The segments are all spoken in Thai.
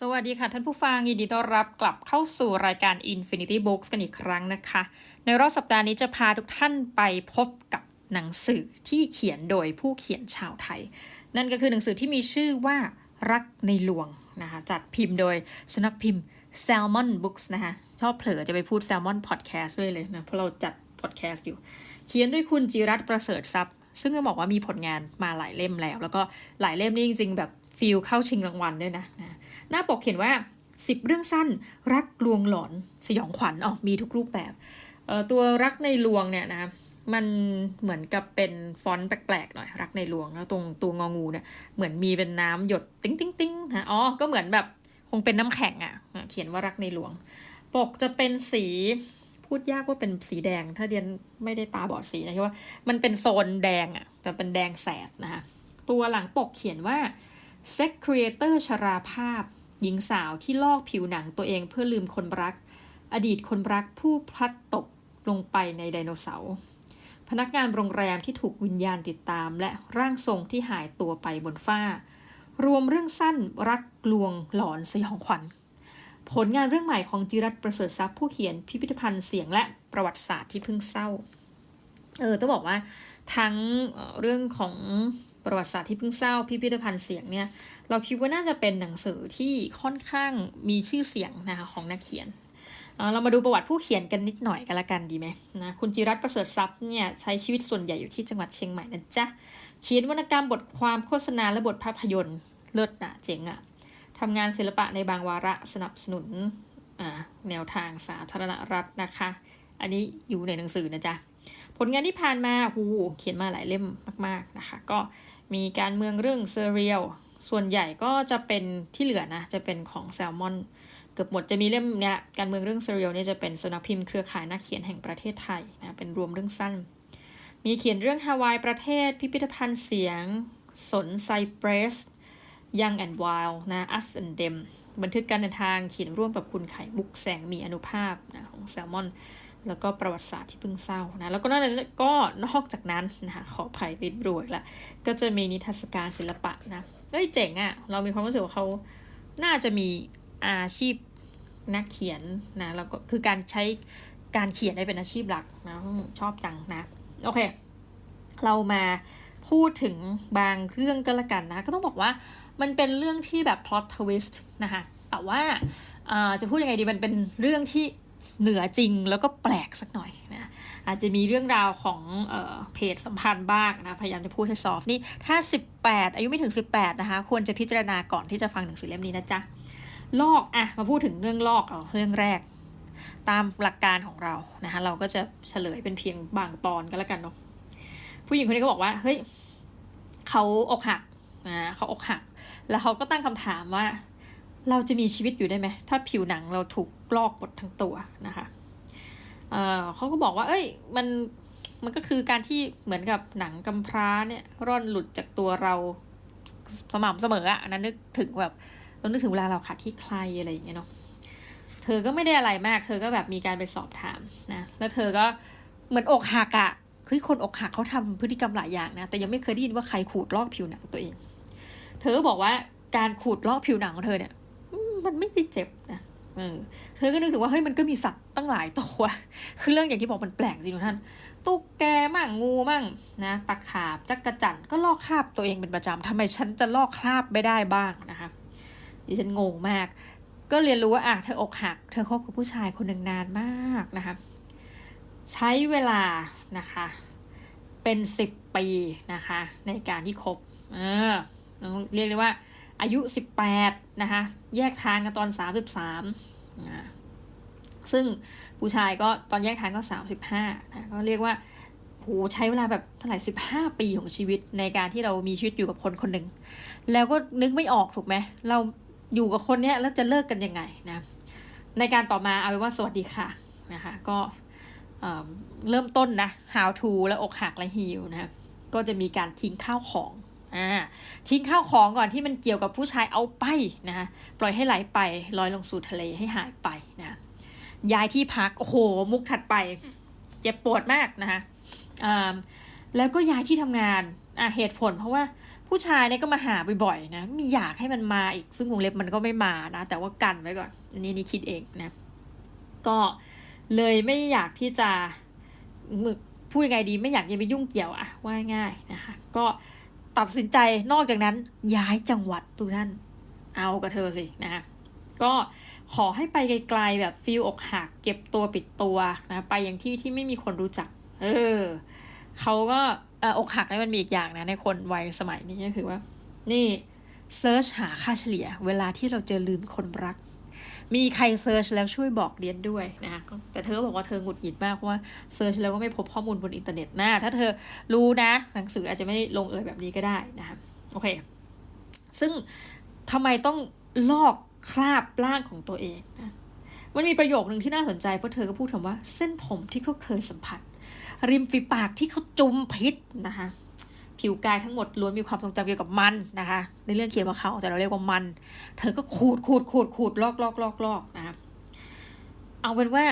สวัสดีค่ะท่านผู้ฟังยินดีต้อนรับกลับเข้าสู่รายการ Infinity Books กันอีกครั้งนะคะ ในรอบสัปดาห์นี้จะพาทุกท่านไปพบกับหนังสือที่เขียนโดยผู้เขียนชาวไทย นั่นก็คือหนังสือที่มีชื่อว่ารักในหลวงนะคะจัดพิมพ์โดยสนักพิมพ์ Salmon Books นะคะชอบเผลอจะไปพูด Salmon Podcast ด้วยเลยนะเพราะเราจัด podcast อยู่ เขียนด้วยคุณจิรัตประเสริฐทรัพย์ ซึ่งต้องบอกว่ามีผลงานมาหลายเล่มแล้ว แล้วก็หลายเล่มนี่จริงๆแบบฟิลเข้าชิงรางวัลด้วยนะนะ หน้าปกเขียนว่า 10 เรื่องสั้น รักลวงหลอนสยองขวัญอ๋อมีทุกรูปแบบเออตัวรักในลวงเนี่ยนะมันเหมือนกับเป็นฟอนต์แปลกๆหน่อยรักในหลวงแล้วตรงตัวงองูเนี่ยเหมือนมีเป็นน้ำหยดติ้งติ้งติ้งฮะอ๋อก็เหมือนแบบคงเป็นน้ำแข็งอะ่ะ เขียนว่ารักในหลวง ปกจะเป็นสีพูดยากว่าเป็นสีแดง ถ้าเดียนไม่ได้ตาบอดสีนะคิดว่ามันเป็นโซนแดงอะ่ะแต่เป็นแดงแสดนะคะตัวหลังปกเขียนว่า Sex Creator ชราภาพ หญิงสาวที่ลอกผิวหนังตัวเองเพื่อลืมคนรัก อดีตคนรักผู้พลัดตกลงไปในไดโนเสาร์พนักงานโรงแรมที่ถูกวิญญาณติดตาม และร่างทรงที่หายตัวไปบนฟ้า รวมเรื่องสั้นรักลวงหลอนสยองขวัญ ผลงานเรื่องใหม่ของจิรัตประเสริฐทรัพย์ผู้เขียนพิพิธภัณฑ์เสียงและประวัติศาสตร์ที่เพิ่งเศร้า เออต้องบอกว่าทั้งเรื่องของ ประวัติศาสตร์ที่เพิ่งเศร้าพิพิธภัณฑ์เสียงเนี่ยเราคิดว่าน่าจะเป็นหนังสือที่ค่อนข้างมีชื่อเสียงนะคะของนักเขียนเรามาดูประวัติผู้เขียนกันนิดหน่อยกันละกันดีไหมนะคุณจิรัตประเสริฐทรัพย์เนี่ยใช้ชีวิตส่วนใหญ่อยู่ที่จังหวัดเชียงใหม่นะจ๊ะเขียนวรรณกรรมบทความโฆษณาและบทภาพยนตร์เลิศอะเจ๋งอะทำงานศิลปะในบางวาระสนับสนุนอ่าแนวทางสาธารณรัฐนะคะ อันนี้อยู่ในหนังสือนะจ๊ะผลงานที่ผ่านมาหูเขียนมาหลายเล่มมาก ๆนะคะ ก็ มีการเมืองเรื่องเซเรียลส่วนใหญ่ก็จะเป็นที่เหลือนะ จะเป็นของแซลมอน เกือบหมดจะมีเล่มเนี้ยการเมืองเรื่องเซเรียลเนี่ยจะเป็นสนักพิมพ์เครือข่ายนักเขียนแห่งประเทศไทยนะเป็นรวมเรื่องสั้น มีเขียนเรื่องฮาวายประเทศ พิพิธภัณฑ์เสียง สนไซเปรส Young and Wild นะ Us and Them บันทึกการเดินทางเขียนร่วมกับคุณไข่มุกแสงมีอนุภาพนะของแซลมอน แล้วก็ประวัติศาสตร์ที่เพิ่งเศร้านะแล้วก็นอกจากก็นอกจากนั้นนะคะขออภัยติดรวยละก็จะมีนิทรรศการศิลปะนะเอ้ยเจ๋งอะ่ะเรามีความรู้สึกว่าเขาน่าจะมีอาชีพนักเขียนนะแล้วก็คือการใช้การเขียนได้เป็นอาชีพหลักนะชอบจังนะโอเค เรามาพูดถึงบางเรื่องก็แล้วกันนะ ก็ต้องบอกว่ามันเป็นเรื่องที่แบบ plot twist นะคะแต่ว่าจะพูดยังไงดีมันเป็นเรื่องที่ เหนือจริงแล้วก็แปลกสักหน่อยนะอาจจะมีเรื่องราวของเออเพจสัมพันธ์บ้างนะพยายามจะพูดให้ซอฟนี่ถ้า 18 อายุไม่ถึง 18 นะคะ ควรจะพิจารณาก่อนที่จะฟังหนังสือเล่มนี้นะจ๊ะลอกอะมาพูดถึงเรื่องลอกเอาเรื่องแรก ตามหลักการของเรานะคะเราก็จะเฉลยเป็นเพียงบางตอนก็แล้วกันเนาะผู้หญิงคนนี้ก็บอกว่าเฮ้ยเขาอกหักนะเขาอกหัก แล้วเขาก็ตั้งคำถามว่า เราจะมีชีวิตอยู่ได้ไหม ถ้าผิวหนังเราถูกลอกหมดทั้งตัวนะคะเเขาก็บอกว่า เอ้ย มันมันก็คือการที่เหมือนกับหนังกำพร้าเนี่ย ร่อนหลุดจากตัวเราสม่ำเสมออะนั้นนึกถึงแบบเรานึกถึงเวลาเราขาดที่ใครอะไรอย่างเงี้ยเนาะเธอก็ไม่ได้อะไรมาก เธอก็แบบมีการไปสอบถามนะ แล้วเธอก็เหมือนอกหักอะเฮ้ยคนอกหักเขาทำพฤติกรรมหลายอย่างนะ แต่ยังไม่เคยได้ยินว่าใครขูดลอกผิวหนังตัวเอง เธอบอกว่าการขูดลอกผิวหนังของเธอเนี่ย มันไม่ได้เจ็บนะเออเธอก็นึกถึงว่าเฮ้ยมันก็มีสัตว์ตั้งหลายตัว คือเรื่องอย่างที่บอกมันแปลกจริงทุกท่านตุ๊กแกมั่งงูมั่งนะตะขาบจักกระจั่นก็ลอกคราบตัวเองเป็นประจำทำไมฉันจะลอกคราบไม่ได้บ้างนะคะดิฉันงงมาก ก็เรียนรู้ว่าอะเธออกหัก เธอคบกับผู้ชายคนหนึ่งนานมากนะคะ ใช้เวลานะคะ เป็นสิบปีนะคะ ในการที่คบ เออเรียกได้ว่า อายุ 18 นะคะ แยกทางกันตอน 33นะซึ่งผู้ชายก็ตอนแยกทางก็ 35นะก็เรียกว่าโหใช้เวลาแบบเท่าไหร่15 ปีของชีวิตในการที่เรามีชีวิตอยู่กับคนคนหนึ่ง แล้วก็นึกไม่ออกถูกไหม เราอยู่กับคนเนี้ยแล้วจะเลิกกันยังไงนะ ในการต่อมาเอาไว้ว่าสวัสดีค่ะนะคะก็เอ่อเริ่มต้นนะ how to และอกหักและฮิวนะก็จะมีการทิ้งข้าวของ อ่าทิ้งข้าวของก่อนที่มันเกี่ยวกับผู้ชายเอาไปนะคะปล่อยให้ไหลไปลอยลงสู่ทะเลให้หายไปนะย้ายที่พักโอ้โหมุกถัดไป เจ็บปวดมากนะคะอ่าแล้วก็ย้ายที่ทำงานอ่าเหตุผลเพราะว่าผู้ชายเนี่ยก็มาหาบ่อยๆนะมีอยากให้มันมาอีกซึ่งวงเล็บมันก็ไม่มานะ แต่ว่ากันไว้ก่อน อันนี้นี่คิดเองนะ ก็เลยไม่อยากที่จะมึกพูดยังไงดีไม่อยากจะไปยุ่งเกี่ยวอะว่าง่ายนะคะ ก็ ตัดสินใจนอกจากนั้นย้ายจังหวัดทุกท่าน เอากับเธอสินะคะก็ขอให้ไปไกลๆแบบฟิลอกหักเก็บตัวปิดตัวนะไปอย่างที่ที่ไม่มีคนรู้จัก เออเขาก็อออกหักนี่มันมีอีกอย่างนะในคนวัยสมัยนี้ก็คือว่า นี่เซิร์ชหาค่าเฉลี่ย เวลาที่เราเจอลืมคนรัก มีใครเซิร์ชแล้วช่วยบอกเดียนด้วยนะคะแต่เธอบอกว่าเธอหงุดหงิดมากเพราะว่าเซิร์ชแล้วก็ไม่พบข้อมูลบนอินเทอร์เน็ตนะถ้าเธอรู้นะ หนังสืออาจจะไม่ลงเอยแบบนี้ก็ได้นะคะโอเค ซึ่งทำไมต้องลอกคราบร่างของตัวเองนะมันมีประโยคหนึ่งที่น่าสนใจเพราะเธอก็พูดคำว่า เส้นผมที่เขาเคยสัมผัส ริมฝีปากที่เขาจุมพิษนะคะ ผิวกายทั้งหมดล้วนมีความทรงจำเกี่ยวกับมันนะคะ ในเรื่องเขียนว่าเขาแต่เราเรียกว่ามัน เธอก็ขูดขูดขูดขูดลอกลอกลอกลอกนะคะเอาเป็นว่า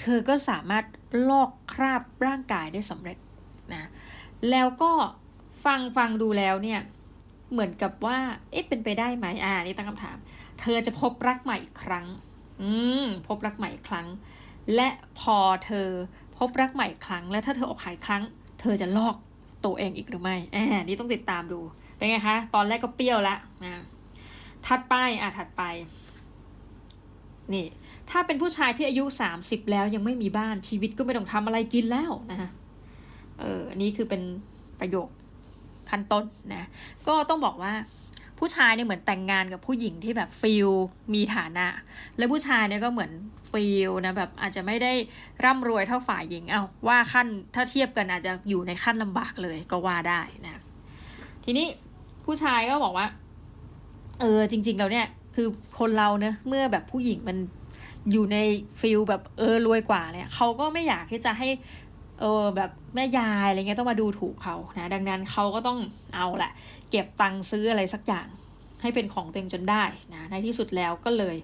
เธอก็สามารถลอกคราบร่างกายได้สำเร็จนะแล้วก็ฟังฟังดูแล้วเนี่ย เหมือนกับว่า เอ๊ะเป็นไปได้ไหมอ่านี่ตั้งคำถาม เธอจะพบรักใหม่อีกครั้ง อืมพบรักใหม่อีกครั้ง และพอเธอพบรักใหม่อีกครั้ง และถ้าเธออกหายครั้ง เธอจะลอก ตัวเองอีกหรือไม่อนี่ต้องติดตามดู เป็นไงคะ ตอนแรกก็เปรี้ยวละนะ ถัดไป อะ ถัดไป นี่ ถ้าเป็นผู้ชายที่อายุ 30 แล้วยังไม่มีบ้านชีวิตก็ไม่ต้องทำอะไรกินแล้วนะคะเออ อันนี้คือเป็นประโยคขั้นต้นนะ ก็ต้องบอกว่า ผู้ชายเนี่ยเหมือนแต่งงานกับผู้หญิงที่แบบฟิลมีฐานะ แล้วผู้ชายเนี่ยก็เหมือนฟิลนะแบบอาจจะไม่ได้ร่ำรวยเท่าฝ่ายหญิงเอาว่าขั้นถ้าเทียบกันอาจจะอยู่ในขั้นลำบากเลยก็ว่าได้นะทีนี้ผู้ชายก็บอกว่า เออจริง ๆ เราเนี่ยคือคนเราเนะเมื่อแบบผู้หญิงมันอยู่ในฟิลแบบเออรวยกว่าเนี่ยเขาก็ไม่อยากที่จะให้ เออแบบแม่ยายอะไรเงี้ยต้องมาดูถูกเขานะดังนั้นเขาก็ต้องเอาแหละ เก็บตังค์ซื้ออะไรสักอย่างให้เป็นของตัวเองจนได้นะในที่สุดแล้วก็เลย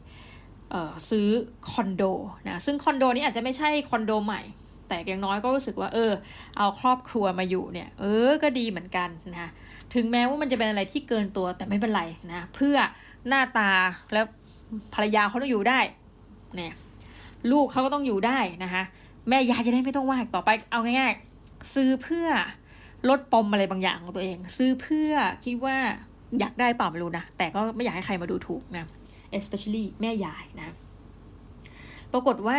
เออซื้อคอนโดนะซึ่งคอนโดนี้อาจจะไม่ใช่คอนโดใหม่ แต่อย่างน้อยก็รู้สึกว่าเออ เอาครอบครัวมาอยู่เนี่ย เออก็ดีเหมือนกันนะถึงแม้ว่ามันจะเป็นอะไรที่เกินตัวแต่ไม่เป็นไรนะเพื่อหน้าตาแล้วภรรยาเขาต้องอยู่ได้เนี่ยลูกเขาก็ต้องอยู่ได้นะคะ แม่ยายจะได้ไม่ต้องว่าอีกต่อไปเอาง่ายๆ ซื้อเพื่อลดปมอะไรบางอย่างของตัวเอง ซื้อเพื่อคิดว่าอยากได้เปล่าไม่รู้นะ แต่ก็ไม่อยากให้ใครมาดูถูกนะ especially แม่ยายนะ ปรากฏว่า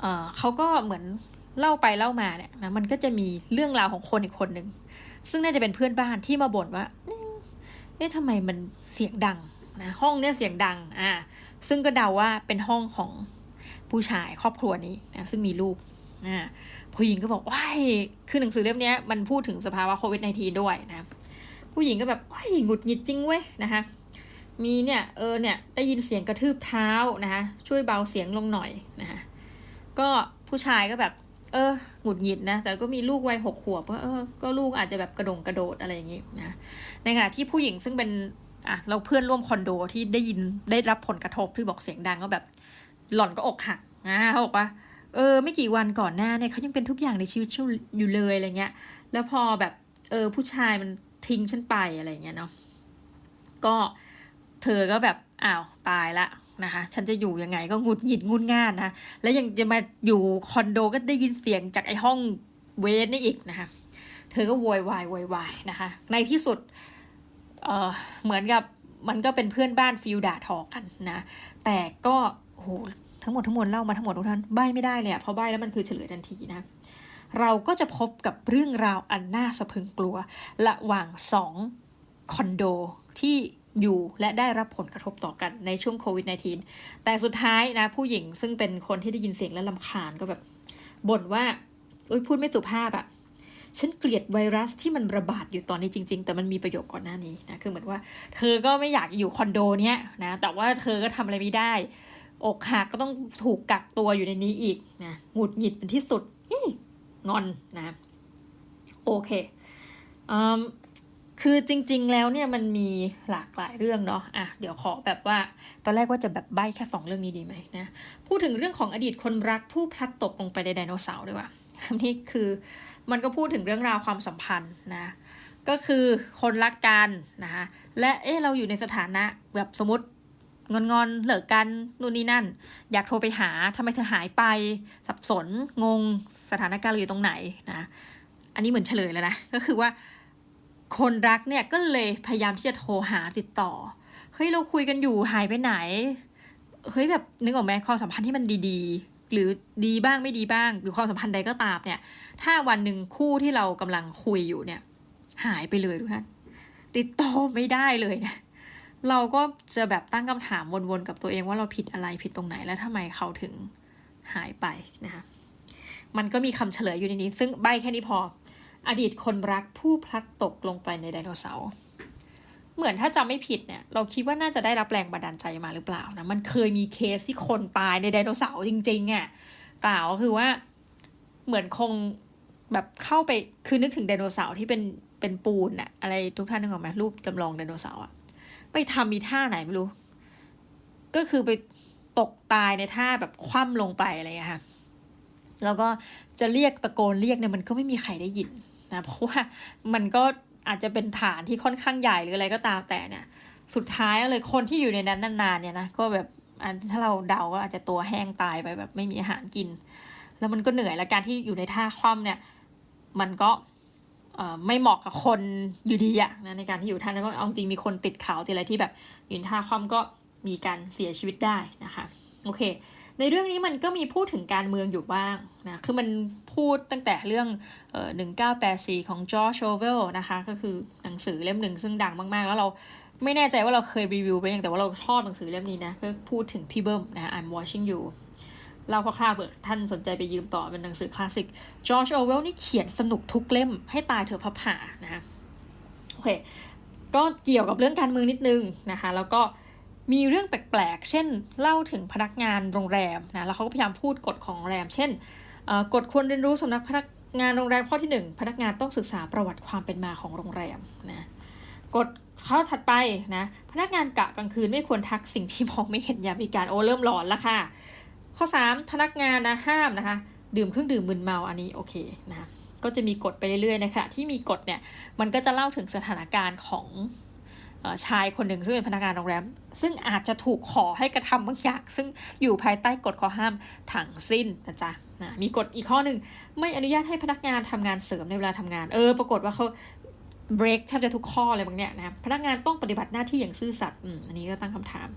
เเขาก็เหมือนเล่าไปเล่ามาเนี่ยนะมันก็จะมีเรื่องราวของคนอีกคนหนึ่งซึ่งน่าจะเป็นเพื่อนบ้านที่มาบ่นว่าเอ๊ะทำไมมันเสียงดังนะห้องเนี้ยเสียงดังอ่าซึ่งก็เดาว่าเป็นห้องของ ผู้ชายครอบครัวนี้นะซึ่งมีลูกอ่าผู้หญิงก็บอกว้ายคือหนังสือเล่มนี้มันพูดถึงสภาวะโควิด -19 ด้วยนะ ผู้หญิงก็แบบว้ายหงุดหงิดจริงเว้ยนะคะมีเนี่ยเออเนี่ยได้ยินเสียงกระทืบเท้านะคะช่วยเบาเสียงลงหน่อยนะคะก็ผู้ชายก็แบบ เออหงุดหงิดนะ แต่ก็มีลูกวัยหกขวบก็เออก็ลูกอาจจะแบบกระดงกระโดดอะไรอย่างงี้นะในขณะที่ผู้หญิงซึ่งเป็นอะเราเพื่อนร่วมคอนโดที่ได้ยินได้รับผลกระทบที่บอกเสียงดังก็แบบ หล่อนก็อกหัก นะเขาบอกว่าเออ ไม่กี่วันก่อนหน้าเนี่ยเขายังเป็นทุกอย่างในชีวิตอยู่เลยอะไรเงี้ย แล้วพอแบบเออผู้ชายมันทิ้งฉันไปอะไรเงี้ยเนาะก็เธอก็แบบอ้าวตายละนะคะฉันจะอยู่ยังไงก็หงุดหงิดงุนง่านนะแล้วยังจะมาอยู่คอนโดก็ได้ยินเสียงจากไอ้ห้องเวทนี่อีกนะคะเธอก็โวยวายโวยวายนะคะในที่สุดเออเหมือนกับมันก็เป็นเพื่อนบ้านฟิลด่าทอกันนะแต่ก็โห ทั้งหมดทั้งมวลเล่ามาทั้งหมดทุกท่านใบไม่ได้เลยอะเพราะใบแล้วมันคือเฉลยทันทีนะเราก็จะพบกับเรื่องราวอันน่าสะพึงกลัว ระหว่างสองคอนโดที่อยู่และได้รับผลกระทบต่อกันในช่วงโควิด -19 แต่สุดท้ายนะผู้หญิงซึ่งเป็นคนที่ได้ยินเสียงและลำคาญก็แบบบ่นว่าโอ้ยพูดไม่สุภาพอะฉันเกลียดไวรัสที่มันระบาดอยู่ตอนนี้จริง ๆ แต่มันมีประโยชน์ก่อนหน้านี้นะ คือเหมือนว่า เธอก็ไม่อยากอยู่คอนโดเนี้ยนะ แต่ว่าเธอก็ทำอะไรไม่ได้ อกหักก็ต้องถูกกักตัวอยู่ในนี้อีกนะหงุดหงิดเป็นที่สุดงอนนะโอเคอคือจริง ๆ แล้วเนี่ยมันมีหลากหลายเรื่องเนาะ อะ เดี๋ยวขอแบบว่า ตอนแรกว่าจะแบบใบ้แค่สองเรื่องนี้ดีไหมนะ พูดถึงเรื่องของอดีตคนรักผู้พลัดตกลงไปในไดโนเสาร์ดีกว่านี่คือมันก็พูดถึงเรื่องราวความสัมพันธ์นะ ก็คือคนรักกันนะคะและเอ๊ะเราอยู่ในสถานะแบบสมมติ งอนงอนๆเลิกกันนู่นนี่นั่น อยากโทรไปหาทำไมเธอหายไป สับสนงงสถานการณ์เราอยู่ตรงไหนนะอันนี้เหมือนเฉลยแล้วนะก็คือว่าคนรักเนี่ยก็เลยพยายามที่จะโทรหาติดต่อเฮ้ยเราคุยกันอยู่หายไปไหนเฮ้ยแบบนึกออกไหมความสัมพันธ์ที่มันดีๆ หรือดีบ้างไม่ดีบ้าง หรือความสัมพันธ์ใดก็ตามเนี่ย ถ้าวันหนึ่งคู่ที่เรากำลังคุยอยู่เนี่ย หายไปเลยทุกท่านติดต่อไม่ได้เลยนี่ย เราก็จะแบบตั้งคำถามวนๆกับตัวเองว่าเราผิดอะไรผิดตรงไหนและทำไมเขาถึงหายไปนะคะมันก็มีคำเฉลยอยู่ในนี้ ซึ่งใบแค่นี้พอ อดีตคนรักผู้พลัดตกลงไปในไดโนเสาร์เหมือนถ้าจำไม่ผิดเนี่ย เราคิดว่าน่าจะได้รับแรงบันดาลใจมาหรือเปล่านะมันเคยมีเคสที่คนตายในไดโนเสาร์จริงๆอะ่ะกล่าวคือว่าเหมือนคงแบบเข้าไปคือนึกถึงไดโนเสาร์ที่เป็นเป็นปูนอะอะไรทุกท่านนึกออกไหมรูปจำลองไดโนเสาร์อะ ไปทำมีท่าไหนไม่รู้ ก็คือไปตกตายในท่าแบบคว่ำลงไปอะไรอย่างเงี้ยค่ะแล้วก็จะเรียกตะโกนเรียกเนี่ยมันก็ไม่มีใครได้ยินนะเพราะว่ามันก็อาจจะเป็นฐานที่ค่อนข้างใหญ่หรืออะไรก็ตามแต่เนี่ย สุดท้ายเลยคนที่อยู่ในนั้นนานๆเนี่ยนะก็แบบถ้าเราเดาก็อาจจะตัวแห้งตายไปแบบไม่มีอาหารกิน แล้วมันก็เหนื่อยและการที่อยู่ในท่าคว่ำเนี่ย มันก็ ไม่เหมาะกับคนอยู่ดีอะนะในการที่อยู่ท่านั้นเพราะเอาจริงมีคนติดเขาติดอะไรที่แบบยู่ในท่าคว่ำก็มีการเสียชีวิตได้นะคะโอเค ในเรื่องนี้มันก็มีพูดถึงการเมืองอยู่บ้างนะคือมันพูดตั้งแต่เรื่องหนึ่งเอ่อ1984ของจอร์จโอเวลนะคะก็คือหนังสือเล่มหนึ่งซึ่งดังมาก ๆ แล้วเราไม่แน่ใจว่าเราเคยรีวิวไปยังแต่ว่าเราชอบหนังสือเล่มนี้นะก็พูดถึงพี่เบิ้มนะ I'm watching you เราคร่าวๆเผื่อท่านสนใจไปยืมต่อเป็นหนังสือคลาสสิกจอร์จโอเวลนี่เขียนสนุกทุกเล่มให้ตายเถอะพับผ่านะคะโอเคก็เกี่ยวกับเรื่องการเมืองนิดนึงนะคะแล้วก็มีเรื่องแปลกๆ เช่นเล่าถึงพนักงานโรงแรมนะแล้วเขาก็พยายามพูดกฎของโรงแรม เช่นกฎควรเรียนรู้สำนักพนักงานโรงแรมข้อที่หนึ่งพนักงานต้องศึกษาประวัติความเป็นมาของโรงแรมนะกฎข้อถัดไปนะพนักงานกะกลางคืนไม่ควรทักสิ่งที่มองไม่เห็นยามมีการโอ้เริ่มหลอนแล้วค่ะ ข้อ 3 พนักงานนะห้ามนะคะ ดื่มเครื่องดื่มมึนเมาอันนี้โอเคนะก็จะมีกฎไปเรื่อยๆนะคะที่มีกฎเนี่ยมันก็จะเล่าถึงสถานการณ์ของชายคนหนึ่งซึ่งเป็นพนักงานโรงแรม ซึ่งอาจจะถูกขอให้กระทำบางอย่างซึ่งอยู่ภายใต้กฎข้อห้ามทั้งสิ้นนะจ๊ะนะมีกฎอีกข้อหนึ่งไม่อนุญาตให้พนักงานทำงานเสริมในเวลาทำงานเออ ปรากฏว่าเขา break แทบจะทุกข้อเลยบางเนี่ยนะครับพนักงานต้องปฏิบัติหน้าที่อย่างซื่อสัตย์อันนี้ก็ตั้งคำถาม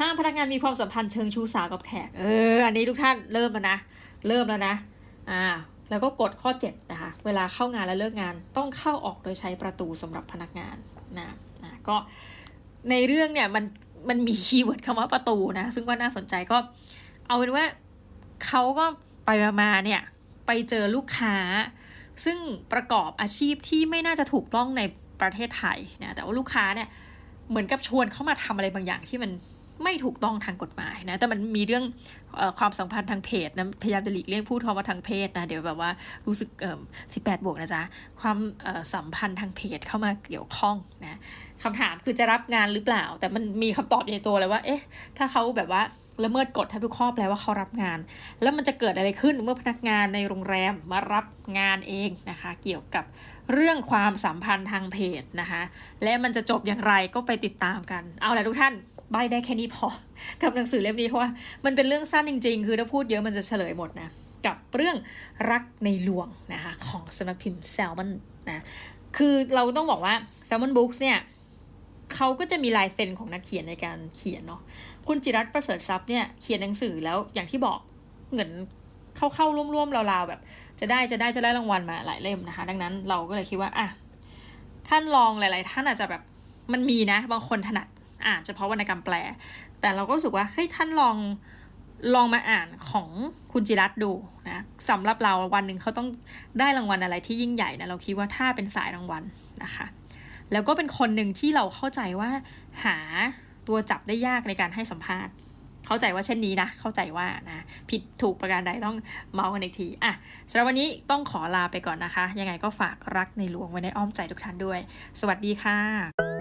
ห้ามพนักงานมีความสัมพันธ์เชิงชู้สาวกับแขก เออ อันนี้ทุกท่านเริ่มแล้วนะ เริ่มแล้วนะ อ่า แล้วก็กฎข้อ 7 นะคะ เวลาเข้างานและเลิกงานต้องเข้าออกโดยใช้ประตูสำหรับพนักงานนะนะก็ในเรื่องเนี่ยมันมันมีคีย์เวิร์ดคำว่าประตูนะ ซึ่งว่าน่าสนใจก็ เอาเป็นว่าเขาก็ไปมาเนี่ยไปเจอลูกค้า ซึ่งประกอบอาชีพที่ไม่น่าจะถูกต้องในประเทศไทยนะแต่ว่าลูกค้าเนี่ยเหมือนกับชวนเข้ามาทำอะไรบางอย่างที่มัน ไม่ถูกต้องทางกฎหมายนะ แต่มันมีเรื่องอความสัมพันธ์ทางเพศนะ พยายามจะหลีกเลี่ยงพูดคำว่าทางเพศนะ เดี๋ยวแบบว่ารู้สึกเอ่อสิบแปดบวกนะจ๊ะ ความสัมพันธ์ทางเพศเข้ามาเกี่ยวข้องนะคำถามคือจะรับงานหรือเปล่า แต่มันมีคำตอบในตัวเลยว่า เอ๊ะ ถ้าเขาแบบว่าละเมิดกฎแทบทุกข้อแปลว่าเขารับงาน แล้วมันจะเกิดอะไรขึ้นเมื่อพนักงานในโรงแรมมารับงานเองนะคะ เกี่ยวกับเรื่องความสัมพันธ์ทางเพศนะคะ และมันจะจบอย่างไรก็ไปติดตามกัน เอาละทุกท่าน ใบได้แค่นี้พอ กับหนังสือเล่มนี้เพราะว่ามันเป็นเรื่องสั้นจริง ๆ คือถ้าพูดเยอะมันจะเฉลยหมดนะ กับเรื่องรักในหลวงนะคะของสำนักพิมพ์แซลมอนนะคือเราต้องบอกว่า Salmon Books เนี่ยเขาก็จะมีลายเซ็นของนักเขียนในการเขียนเนาะคุณจิรัตประเสริฐทรัพย์เนี่ยเขียนหนังสือแล้วอย่างที่บอกเหมือนเข้าๆร่วมๆราวๆแบบ จะได้จะได้จะได้รางวัลมาหลายเล่มนะคะ ดังนั้นเราก็เลยคิดว่าอะท่านลองหลาย ๆ ท่านอาจจะแบบมันมีนะ บางคนถนัด อ่านเฉพาะวรรณกรรมแปล แต่เราก็รู้สึกว่าเฮ้ยท่านลองลองมาอ่านของคุณจิรัตดูนะสำหรับเราวันหนึ่งเขาต้องได้รางวัลอะไรที่ยิ่งใหญ่นะเราคิดว่าถ้าเป็นสายรางวัลนะคะ แล้วก็เป็นคนหนึ่งที่เราเข้าใจว่าหาตัวจับได้ยากในการให้สัมภาษณ์ เข้าใจว่าเช่นนี้นะ เข้าใจว่านะผิดถูกประการใดต้องเมาส์กันอีกทีอะสำหรับวันนี้ต้องขอลาไปก่อนนะคะ ยังไงก็ฝากรักในหลวงไว้ในอ้อมใจทุกท่านด้วย สวัสดีค่ะ